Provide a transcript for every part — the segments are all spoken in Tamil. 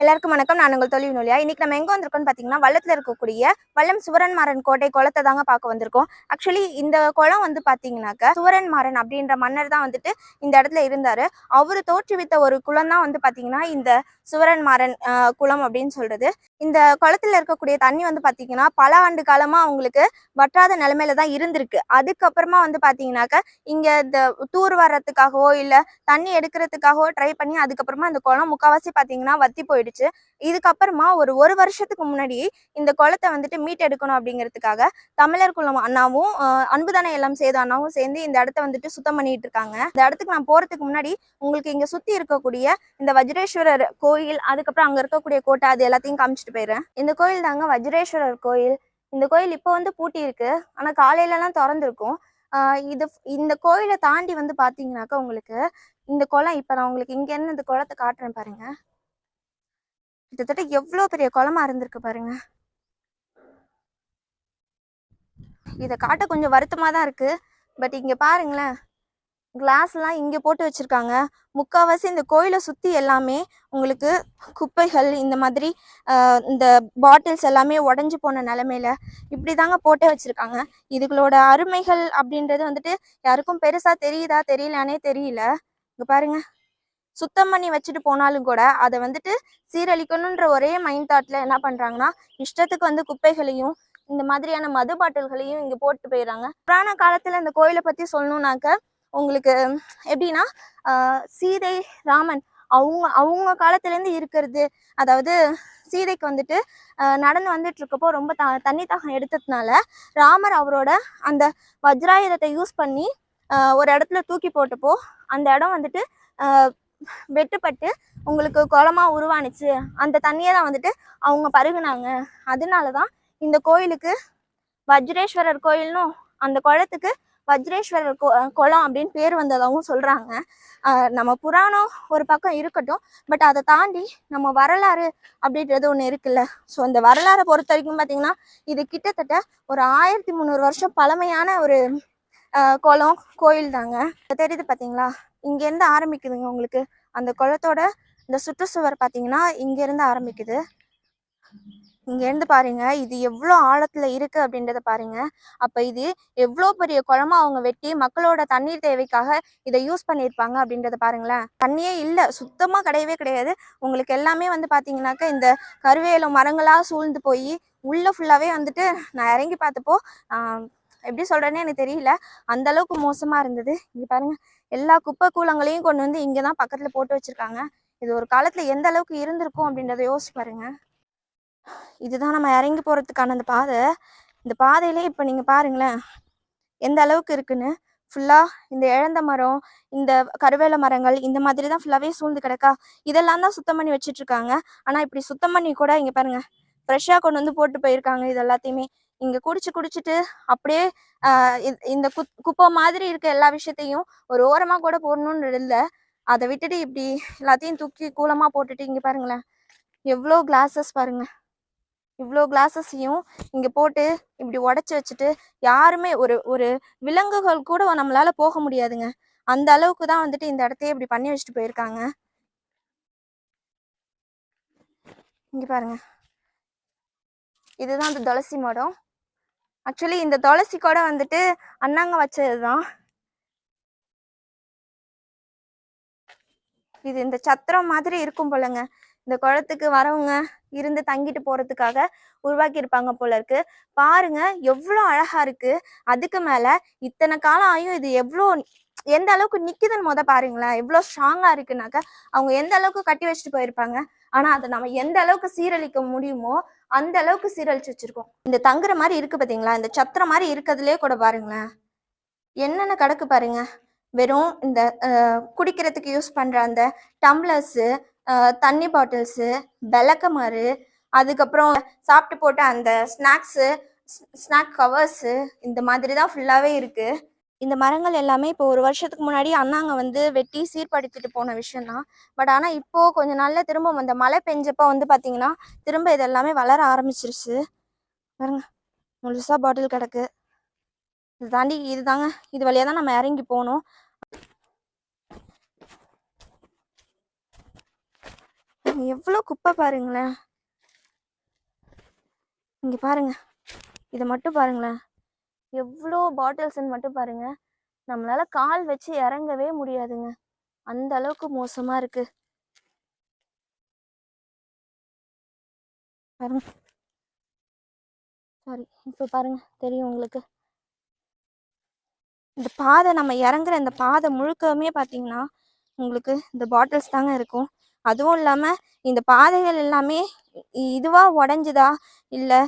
எல்லாருக்கும் வணக்கம். நான் உங்கள் தொழில் நூலியா இன்னைக்கு நம்ம எங்க வந்திருக்கோம்னு பாத்தீங்கன்னா வள்ளத்துல இருக்கக்கூடிய வல்லம் சுவரன்மாறன் கோட்டை குளத்தை தாங்க பார்க்க வந்திருக்கோம். ஆக்சுவலி இந்த குளம் வந்து பாத்தீங்கன்னாக்க சுவரன்மாறன் அப்படின்ற மன்னர் தான் வந்துட்டு இந்த இடத்துல இருந்தாரு. அவரு தோற்றுவித்த ஒரு குளம் தான் வந்து பாத்தீங்கன்னா இந்த சுவரன்மாறன் குளம் அப்படின்னு சொல்றது. இந்த குளத்துல இருக்கக்கூடிய தண்ணி வந்து பாத்தீங்கன்னா பல ஆண்டு காலமா அவங்களுக்கு வற்றாத நிலைமையில தான் இருந்திருக்கு. அதுக்கப்புறமா வந்து பாத்தீங்கன்னாக்க இங்க இந்த தூர் வர்றதுக்காகவோ இல்ல தண்ணி எடுக்கிறதுக்காகவோ ட்ரை பண்ணி அதுக்கப்புறமா அந்த குளம் முக்காவாசி பாத்தீங்கன்னா வத்தி போயிடுச்சு. இதுக்கப்புறமா ஒரு ஒரு வருஷத்துக்கு முன்னாடி இந்த குளத்தை வந்துட்டு மீட்டெடுக்கணும் அப்படிங்கிறதுக்காக தமிழர் குளம் அண்ணாவும் ஆஹ், எல்லாம் சேது அண்ணாவும் சேர்ந்து இந்த இடத்த வந்துட்டு சுத்தம் பண்ணிட்டு இருக்காங்க. இந்த இடத்துக்கு நான் போறதுக்கு முன்னாடி உங்களுக்கு இங்க சுத்தி இருக்கக்கூடிய இந்த வஜ்ரேஸ்வரர் கோயில் அதுக்கப்புறம் அங்க இருக்கக்கூடிய கோட்டை அது எல்லாத்தையும் காமிச்சிட்டு போயிடுறேன். இந்த கோயில் தாங்க வஜ்ரேஸ்வரர் கோயில். இந்த கோயில் இப்போ வந்து பூட்டி இருக்கு. ஆனா காலையிலலாம் திறந்துருக்கும். ஆஹ் இது இந்த கோயிலை தாண்டி வந்து பாத்தீங்கன்னாக்கா உங்களுக்கு இந்த குளம் இப்ப நான் உங்களுக்கு இங்கேருந்து இந்த குளத்தை காட்டுறேன் பாருங்க. கிட்டத்தட்ட எவ்வளோ பெரிய குளமா இருந்திருக்கு பாருங்க. இதை காட்ட கொஞ்சம் வருத்தமா தான் இருக்கு. பட் இங்க பாருங்களேன். கிளாஸ்லாம் இங்கே போட்டு வச்சிருக்காங்க. முக்கால்வாசி இந்த கோயிலை சுத்தி எல்லாமே உங்களுக்கு குப்பைகள் இந்த மாதிரி ஆஹ், இந்த பாட்டில்ஸ் எல்லாமே உடஞ்சி போன நிலமையில இப்படி தாங்க போட்டே வச்சிருக்காங்க. இதுகளோட அருமைகள் அப்படின்றது வந்துட்டு யாருக்கும் பெருசாக தெரியுதா தெரியலானே தெரியல. இங்க பாருங்க. சுத்தம் பண்ணி வச்சுட்டு போனாலும் கூட அதை வந்துட்டு சீரழிக்கணுன்ற ஒரே மைண்ட் தாட்ல என்ன பண்றாங்கன்னா இஷ்டத்துக்கு வந்து குப்பைகளையும் இந்த மாதிரியான மது பாட்டில்களையும் இங்க போட்டு போயிடுறாங்க. புராண காலத்துல இந்த கோயிலை பத்தி சொல்லணும்னாக்க உங்களுக்கு எப்படின்னா சீதை ராமன் அவங்க அவங்க காலத்துலேருந்து இருக்கிறது அதாவது சீதைக்கு வந்துட்டு நடந்து வந்துட்டு இருக்கப்போ ரொம்ப த தண்ணி தாகம் எடுத்ததுனால ராமர் அவரோட அந்த வஜ்ராயுதத்தை யூஸ் பண்ணி ஒரு இடத்துல தூக்கி போட்டப்போ அந்த இடம் வந்துட்டு வெட்டுப்பட்டு உங்களுக்கு குளமாக உருவானுச்சு. அந்த தண்ணியை தான் வந்துட்டு அவங்க பருகுனாங்க. அதனால தான் இந்த கோயிலுக்கு வஜ்ரேஸ்வரர் கோயில்னும் அந்த குளத்துக்கு வஜ்ரேஸ்வரர் கோ குளம் அப்படின்னு பேர் வந்ததாகவும் சொல்கிறாங்க நம்ம புராணம் ஒரு பக்கம் இருக்கட்டும் பட் அதை தாண்டி நம்ம வரலாறு அப்படின்றது ஒன்று இருக்குல்ல. ஸோ அந்த வரலாறை பொறுத்த வரைக்கும் பார்த்தீங்கன்னா இது கிட்டத்தட்ட ஒரு ஆயிரத்தி முந்நூறு வருஷம் பழமையான ஒரு குளம் கோயில் தாங்க தெரியுது பார்த்தீங்களா இங்கேருந்து ஆரம்பிக்குதுங்க உங்களுக்கு. அந்த குளத்தோட இந்த சுற்றுச்சுவர் பார்த்தீங்கன்னா இங்கேருந்து ஆரம்பிக்குது. இங்கேருந்து பாருங்க இது எவ்வளோ ஆழத்தில் இருக்குது அப்படின்றத பாருங்க. அப்போ இது எவ்வளோ பெரிய குளமா அவங்க வெட்டி மக்களோட தண்ணீர் தேவைக்காக இதை யூஸ் பண்ணியிருப்பாங்க அப்படின்றத பாருங்களேன். தண்ணியே இல்லை சுத்தமாக கிடையவே கிடையாது. உங்களுக்கு எல்லாமே வந்து பாத்தீங்கன்னாக்கா இந்த கருவேலம் மரங்களாக சூழ்ந்து போய் உள்ளே ஃபுல்லாகவே வந்துட்டு நான் இறங்கி பார்த்தப்போ எப்படி சொல்றேன்னு எனக்கு தெரியல. அந்த அளவுக்கு மோசமாக இருந்தது. இங்கே பாருங்கள் எல்லா குப்பை கூலங்களையும் கொண்டு வந்து இங்கே தான் பக்கத்தில் போட்டு வச்சுருக்காங்க. இது ஒரு காலத்தில் எந்த அளவுக்கு இருந்திருக்கும் அப்படின்றத யோசிச்சு பாருங்கள் இதுதான் நம்ம இறங்கி போகிறதுக்கான அந்த பாதை. இந்த பாதையிலே இப்போ நீங்கள் பாருங்களேன். எந்த அளவுக்கு இருக்குன்னு. ஃபுல்லாக இந்த இழந்த மரம் இந்த கருவேல மரங்கள் இந்த மாதிரி தான் ஃபுல்லாகவே சூழ்ந்து கிடக்கா. இதெல்லாம் தான் சுத்தம் பண்ணி வச்சுட்ருக்காங்க ஆனால் இப்படி சுத்தம் பண்ணி கூட இங்கே பாருங்கள் ஃப்ரெஷ்ஷாக கொண்டு வந்து போட்டு போயிருக்காங்க இது எல்லாத்தையுமே. இங்க குடிச்சு குடிச்சிட்டு அப்படியே இந்த குத் குப்பை மாதிரி இருக்க எல்லா விஷயத்தையும் ஒரு ஓரமா கூட போடணும்னு இல்லை. அதை விட்டுட்டு இப்படி எல்லாத்தையும் தூக்கி கூலமா போட்டுட்டு இங்க பாருங்களேன். எவ்வளோ கிளாஸஸ் பாருங்க. இவ்வளோ கிளாஸஸையும் இங்க போட்டு இப்படி உடச்சி வச்சுட்டு யாருமே ஒரு ஒரு விலங்குகள் கூட நம்மளால போக முடியாதுங்க. அந்த அளவுக்கு தான் வந்துட்டு இந்த இடத்தையே இப்படி பண்ணி வச்சுட்டு போயிருக்காங்க. இங்க பாருங்க. இதுதான் அந்த துளசி மடம். ஆக்சுவலி இந்த துளசி கூட வந்துட்டு அண்ணாங்க வச்சதுதான். இது இந்த சத்திரம் மாதிரி இருக்கும் போலங்க. இந்த குளத்துக்கு வரவங்க இருந்து தங்கிட்டு போறதுக்காக உருவாக்கி இருப்பாங்க போல இருக்கு. பாருங்க எவ்வளோ அழகா இருக்கு. அதுக்கு மேல இத்தனை காலம் ஆயும் இது எவ்வளோ எந்த அளவுக்கு நிக்குதுன்னு முத பாருங்களேன். எவ்வளோ ஸ்ட்ராங்கா இருக்குனாக்க அவங்க எந்த அளவுக்கு கட்டி வச்சுட்டு போயிருப்பாங்க. ஆனா அதை நம்ம எந்த அளவுக்கு சீரழிக்க முடியுமோ அந்த அளவுக்கு சீரழிச்சு வச்சிருக்கோம். இந்த தங்குற மாதிரி இருக்கு பாத்தீங்களா? இந்த சத்திரம் மாதிரி இருக்கிறதுலே கூட பாருங்களேன். என்னென்ன கிடக்கு பாருங்க? வெறும் இந்த குடிக்கிறதுக்கு யூஸ் பண்ற அந்த டம்ளர்ஸு தண்ணி பாட்டில்ஸு விளக்கமாறு அதுக்கப்புறம் சாப்பிட்டு போட்ட அந்த ஸ்நாக்ஸு ஸ்நாக் கவர்ஸு இந்த மாதிரி தான் ஃபுல்லாகவே இருக்குது இந்த மரங்கள் எல்லாமே இப்போ ஒரு வருஷத்துக்கு முன்னாடி அண்ணாங்க வந்து வெட்டி சீர்படுத்திட்டு போன விஷயம்தான். பட் ஆனால் இப்போ கொஞ்ச நாளில் திரும்ப அந்த மழை பெஞ்சப்போ வந்து பார்த்தீங்கன்னா திரும்ப இது எல்லாமே வளர ஆரம்பிச்சிருச்சு. பாருங்க முழுசா பாட்டில் கிடக்கு. இது தாண்டி இதுதாங்க இது வழியா தான் நம்ம இறங்கி போகணும். எவ்வளோ குப்பை பாருங்களேன். இங்கே பாருங்க இதை மட்டும் பாருங்களேன். எவ்வளோ பாட்டில்ஸ்ன்னு மட்டும் பாருங்க. நம்மளால கால் வச்சு இறங்கவே முடியாதுங்க. அந்த அளவுக்கு மோசமா இருக்கு. பாருங்க. சாரி இப்போ பாருங்க. தெரியும் உங்களுக்கு. இந்த பாதை நம்ம இறங்குற இந்த பாதை முழுக்கவுமே பார்த்தீங்கன்னா உங்களுக்கு இந்த பாட்டில்ஸ் தாங்க இருக்கும். அதுவும் இல்லாமல் இந்த பாதைகள் எல்லாமே இதுவாக இதுவா உடஞ்சுதா? இல்லை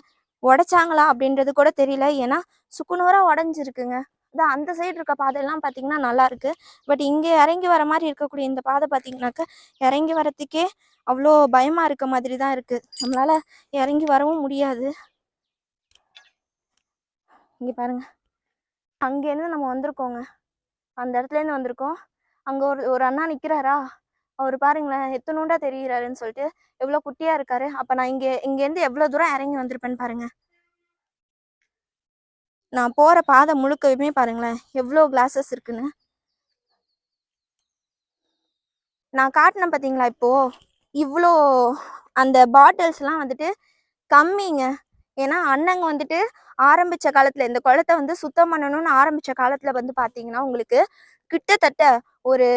உடைச்சாங்களா அப்படின்றது கூட தெரியல. ஏன்னா சுக்குநூறாக உடஞ்சிருக்குங்க. அதான் அந்த சைடு இருக்க பாதையெல்லாம் பார்த்தீங்கன்னா நல்லா இருக்கு. பட் இங்கே இறங்கி வர மாதிரி இருக்கக்கூடிய இந்த பாதை பார்த்தீங்கன்னாக்க இறங்கி வரத்துக்கே அவ்வளோ பயமாக இருக்க மாதிரி தான் இருக்குது நம்மளால் இறங்கி வரவும் முடியாது. இங்கே பாருங்க. அங்கேருந்து நம்ம வந்திருக்கோங்க. அந்த இடத்துலேருந்து வந்திருக்கோம். அங்கே ஒரு ஒரு அண்ணா நிற்கிறாரா அவர் பாருங்களேன் எத்தனோண்டா தெரிகிறாருன்னு சொல்லிட்டு எவ்வளோ குட்டியா இருக்காரு. அப்போ நான் இங்கே இங்கேருந்து எவ்வளோ தூரம் இறங்கி வந்திருப்பேன்னு பாருங்க. நான் போகிற பாதை முழுக்கவுமே பாருங்களேன் எவ்வளோ கிளாஸஸ் இருக்குன்னு. நான் காட்டினேன் பார்த்தீங்களா இப்போ இவ்வளோ அந்த பாட்டில்ஸ்லாம் வந்துட்டு கம்மிங்க. ஏன்னா அண்ணங்க வந்துட்டு ஆரம்பிச்ச காலத்தில் இந்த குளத்தை வந்து சுத்தம் பண்ணணும்னு ஆரம்பித்த காலத்தில் வந்து பார்த்தீங்கன்னா உங்களுக்கு கிட்டத்தட்ட ஒரு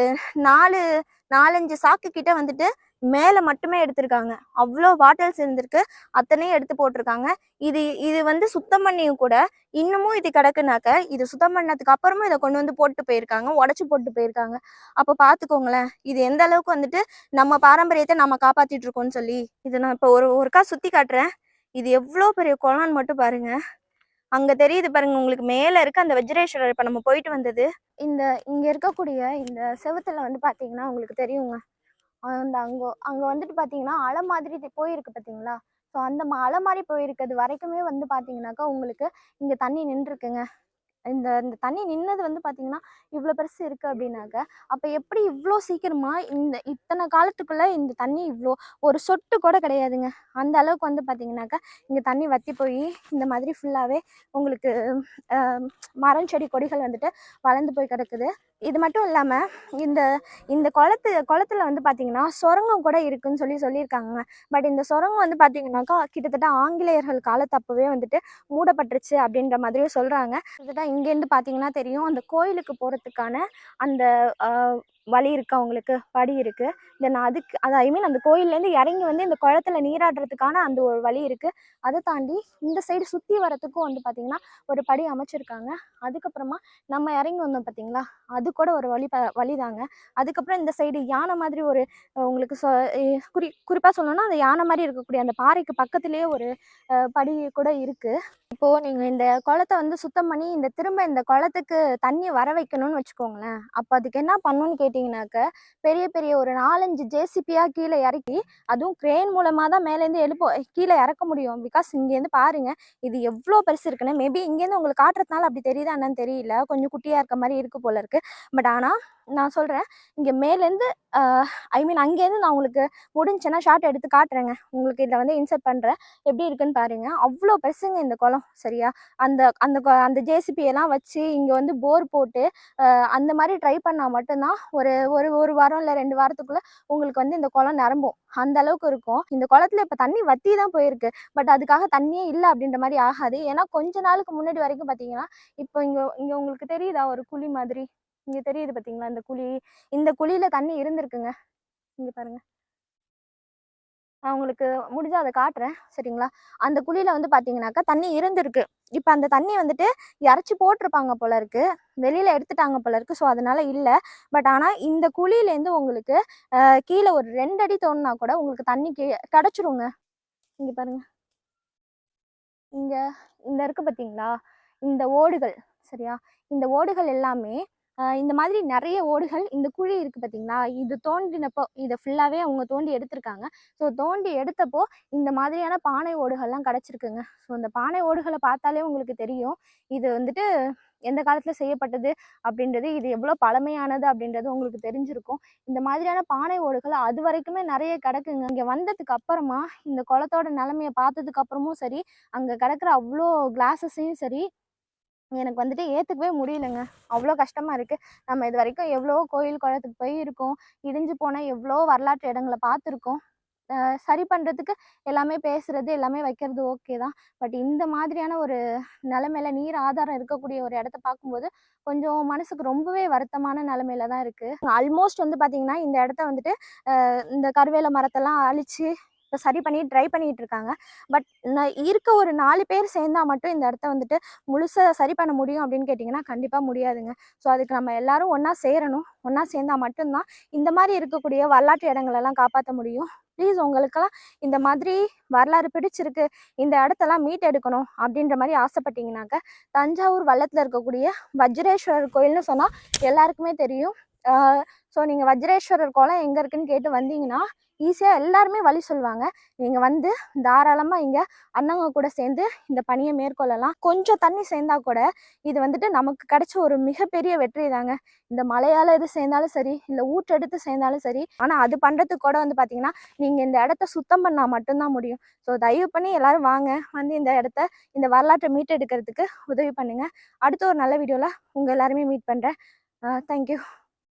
நாலு நாலஞ்சு சாக்கு கிட்ட வந்துட்டு மேலே மட்டுமே எடுத்திருக்காங்க. அவ்வளோ பாட்டில்ஸ் இருந்திருக்கு. அத்தனையும் எடுத்து போட்டிருக்காங்க. இது இது வந்து சுத்தம் பண்ணியும் கூட இன்னமும் இது கிடக்குனாக்க இது சுத்தம் பண்ணதுக்கு அப்புறமும் இதை கொண்டு வந்து போட்டு போயிருக்காங்க. உடச்சி போட்டு போயிருக்காங்க. அப்போ பார்த்துக்கோங்களேன் இது எந்த அளவுக்கு வந்துட்டு நம்ம பாரம்பரியத்தை நம்ம காப்பாற்றிட்டு இருக்கோம்னு சொல்லி இது நான் இப்போ ஒரு ஒருக்கா சுற்றி காட்டுறேன். இது எவ்வளோ பெரிய குளம்னு மட்டும் பாருங்க. அங்க தெரியுது பாருங்க உங்களுக்கு மேல இருக்க அந்த வஜ்ரேஸ்வரர் இப்ப நம்ம போயிட்டு வந்தது. இந்த இங்க இருக்கக்கூடிய இந்த செவுத்துல வந்து பாத்தீங்கன்னா உங்களுக்கு தெரியுங்க. அந்த அங்க அங்க வந்துட்டு பாத்தீங்கன்னா அலை மாதிரி போயிருக்கு பாத்தீங்களா? ஸோ அந்த ம- அலை மாதிரி போயிருக்கிறது வரைக்குமே வந்து பாத்தீங்கன்னாக்கா உங்களுக்கு இங்க தண்ணி நின்றுருக்குங்க. இந்த இந்த தண்ணி நின்னது வந்து பார்த்தீங்கன்னா இவ்வளோ பெருசு இருக்கு அப்படின்னாக்க அப்போ எப்படி இவ்வளோ சீக்கிரமாக இந்த இத்தனை காலத்துக்குள்ளே இந்த தண்ணி இவ்வளோ ஒரு சொட்டு கூட கிடையாதுங்க. அந்த அளவுக்கு வந்து பார்த்தீங்கன்னாக்கா இங்கே தண்ணி வற்றி போய் இந்த மாதிரி ஃபுல்லாகவே உங்களுக்கு மரம் செடி கொடிகள் வந்துட்டு வளர்ந்து போய் கிடக்குது. இது மட்டும் இல்லாமல் இந்த இந்த குளத்து குளத்துல வந்து பார்த்தீங்கன்னா சுரங்கம் கூட இருக்குன்னு சொல்லி சொல்லியிருக்காங்க. பட் இந்த சுரங்கம் வந்து பார்த்தீங்கன்னாக்கா கிட்டத்தட்ட ஆங்கிலேயர்கள் காலத்தப்பவே வந்துட்டு மூடப்பட்டுருச்சு அப்படின்ற மாதிரியும் சொல்கிறாங்க கிட்டத்தட்ட இங்கேருந்து பார்த்தீங்கன்னா தெரியும். அந்த கோயிலுக்கு போகிறதுக்கான அந்த வழி இருக்கு அவங்களுக்கு படி இருக்கு. தென் அதுக்கு அது ஐ மீன் அந்த கோயில்லேருந்து இறங்கி வந்து இந்த குளத்துல நீராடுறதுக்கான அந்த ஒரு வழி இருக்கு. அதை தாண்டி இந்த சைடு சுற்றி வரத்துக்கும் வந்து பார்த்திங்கன்னா ஒரு படி அமைச்சிருக்காங்க. அதுக்கப்புறமா நம்ம இறங்கி வந்தோம் பார்த்தீங்களா அது கூட ஒரு வழி ப வழிதாங்க. அதுக்கப்புறம் இந்த சைடு யானை மாதிரி ஒரு உங்களுக்கு சொ குறி குறிப்பாக சொல்லணும்னா அந்த யானை மாதிரி இருக்கக்கூடிய அந்த பாறைக்கு பக்கத்துலேயே ஒரு படி கூட இருக்கு. இப்போ நீங்கள் இந்த குளத்தை வந்து சுத்தம் பண்ணி இந்த திரும்ப இந்த குளத்துக்கு தண்ணி வர வைக்கணும்னு வச்சுக்கோங்களேன். அப்போ அதுக்கு என்ன பண்ணணும்னு பார்த்தீங்கன்னாக்க பெரிய பெரிய ஒரு நாலஞ்சு ஜேசிபியா கீழே இறக்கி அதுவும் கிரேன் மூலமாக தான் மேலேருந்து எழுப்போ கீழே இறக்க முடியும். பிகாஸ் இங்கேருந்து பாருங்க இது எவ்வளோ பெருசு இருக்குன்னு. மேபி இங்கேருந்து உங்களுக்கு காட்டுறதுனால அப்படி தெரியுதா என்னன்னு தெரியல. கொஞ்சம் குட்டியா இருக்க மாதிரி இருக்கு போல இருக்கு. பட் ஆனா நான் சொல்றேன் இங்கே மேலேருந்து ஐ மீன் அங்கேருந்து நான் உங்களுக்கு முடிஞ்சுன்னா ஷார்ட் எடுத்து காட்டுறேங்க. உங்களுக்கு இதில் வந்து இன்சர்ட் பண்றேன். எப்படி இருக்குன்னு பாருங்க. அவ்வளோ பெருசுங்க இந்த குளம் சரியா? அந்த அந்த அந்த ஜேசிபியெல்லாம் வச்சு இங்கே வந்து போர் போட்டு அந்த மாதிரி ட்ரை பண்ணால் மட்டும்தான் ஒரு ஒரு ஒரு வாரம் இல்லை ரெண்டு வாரத்துக்குள்ளே உங்களுக்கு வந்து இந்த குளம் நிரம்பும். அந்த அளவுக்கு இருக்கும். இந்த குளத்துல இப்போ தண்ணி வத்தி தான் போயிருக்கு. பட் அதுக்காக தண்ணியே இல்லை அப்படின்ற மாதிரி ஆகாது. ஏன்னா கொஞ்ச நாளுக்கு முன்னாடி வரைக்கும் பார்த்தீங்கன்னா இப்போ இங்கே இங்கே உங்களுக்கு தெரியுதா ஒரு குழி மாதிரி? இங்கே தெரியுது பார்த்தீங்களா இந்த குழி? இந்த குழியில் தண்ணி இருந்திருக்குங்க. இங்கே பாருங்கள் நான் உங்களுக்கு முடிஞ்சால் அதை காட்டுறேன். சரிங்களா? அந்த குழியில் வந்து பார்த்தீங்கன்னாக்கா தண்ணி இருந்திருக்கு. இப்போ அந்த தண்ணி வந்துட்டு இறச்சி போட்டிருப்பாங்க போல இருக்கு வெளியில எடுத்துட்டாங்க போல இருக்கு ஸோ அதனால இல்லை. பட் ஆனால் இந்த குழியிலேருந்து உங்களுக்கு கீழே ஒரு ரெண்டு அடி தோணுனா கூட உங்களுக்கு தண்ணி கீழே கிடைச்சிருங்க. இங்கே பாருங்க. இங்கே இந்த இருக்கு பார்த்தீங்களா இந்த ஓடுகள் சரியா? இந்த ஓடுகள் எல்லாமே இந்த மாதிரி நிறைய ஓடுகள் இந்த குழி இருக்கு பார்த்தீங்களா? இது தோண்டினப்போ இதை ஃபுல்லாகவே அவங்க தோண்டி எடுத்திருக்காங்க. ஸோ தோண்டி எடுத்தப்போ இந்த மாதிரியான பானை ஓடுகள்லாம் கிடச்சிருக்குங்க. ஸோ இந்த பானை ஓடுகளை பார்த்தாலே உங்களுக்கு தெரியும். இது வந்துட்டு எந்த காலத்தில் செய்யப்பட்டது அப்படின்றது இது எவ்வளோ பழமையானது அப்படின்றது உங்களுக்கு தெரிஞ்சிருக்கும். இந்த மாதிரியான பானை ஓடுகள் அது வரைக்குமே நிறைய கிடக்குங்க. இங்கே வந்ததுக்கு அப்புறமா இந்த குளத்தோட நிலமையை பார்த்ததுக்கு அப்புறமும் சரி அங்கே கிடக்கிற அவ்வளோ கிளாஸஸையும் சரி எனக்கு வந்துட்டு ஏற்றுக்கவே முடியலங்க. அவ்வளோ கஷ்டமாக இருக்குது நம்ம இது வரைக்கும் எவ்வளோ கோயில் குளத்துக்கு போயிருக்கோம். இடிஞ்சு போன எவ்வளோ வரலாற்று இடங்களை பார்த்துருக்கோம். சரி பண்ணுறதுக்கு எல்லாமே பேசுகிறது எல்லாமே வைக்கிறது ஓகே தான். பட் இந்த மாதிரியான ஒரு நிலமையில நீர் ஆதாரம் இருக்கக்கூடிய ஒரு இடத்த பார்க்கும்போது கொஞ்சம் மனசுக்கு ரொம்பவே வருத்தமான நிலமையில தான் இருக்குது ஆல்மோஸ்ட் வந்து பார்த்திங்கன்னா இந்த இடத்த வந்துட்டு இந்த கருவேல மரத்தெல்லாம் அழிச்சு இப்போ சரி பண்ணி ட்ரை பண்ணிகிட்டு இருக்காங்க பட் நான் இருக்க ஒரு நாலு பேர் சேர்ந்தா மட்டும் இந்த இடத்த வந்துட்டு முழுசாக சரி பண்ண முடியும் அப்படின்னு கேட்டிங்கன்னா கண்டிப்பாக முடியாதுங்க. ஸோ அதுக்கு நம்ம எல்லாரும் ஒன்றா சேரணும். ஒன்றா சேர்ந்தால் மட்டும்தான் இந்த மாதிரி இருக்கக்கூடிய வரலாற்று இடங்களெல்லாம் காப்பாற்ற முடியும். ப்ளீஸ் உங்களுக்கெல்லாம் இந்த மாதிரி வரலாறு பிடிச்சிருக்கு. இந்த இடத்தெல்லாம் மீட் எடுக்கணும் அப்படின்ற மாதிரி ஆசைப்பட்டீங்கன்னாக்க தஞ்சாவூர் வல்லத்தில் இருக்கக்கூடிய வஜ்ரேஸ்வரர் கோயில்னு சொன்னால் எல்லாருக்குமே தெரியும். ஸோ நீங்கள் வஜ்ரேஸ்வரர் கோலம் எங்கே இருக்குன்னு கேட்டு வந்தீங்கன்னா ஈஸியாக எல்லாருமே வழி சொல்லுவாங்க. நீங்கள் வந்து தாராளமாக இங்கே அண்ணங்க கூட சேர்ந்து இந்த பணியை மேற்கொள்ளலாம். கொஞ்சம் தண்ணி சேர்ந்தா கூட இது வந்துட்டு நமக்கு கிடைச்ச ஒரு மிகப்பெரிய வெற்றி தாங்க. இந்த மலையால் இது சேர்ந்தாலும் சரி இல்லை ஊற்றெடுத்து சேர்ந்தாலும் சரி ஆனால் அது பண்ணுறதுக்கு கூட வந்து பார்த்தீங்கன்னா நீங்கள் இந்த இடத்த சுத்தம் பண்ணால் மட்டும்தான் முடியும். ஸோ தயவு பண்ணி எல்லோரும் வாங்க. வந்து இந்த இடத்த இந்த வரலாற்றை மீட்டெடுக்கிறதுக்கு உதவி பண்ணுங்கள் அடுத்த ஒரு நல்ல வீடியோவில் உங்கள் எல்லாருமே மீட் பண்ணுறேன் தேங்க்யூ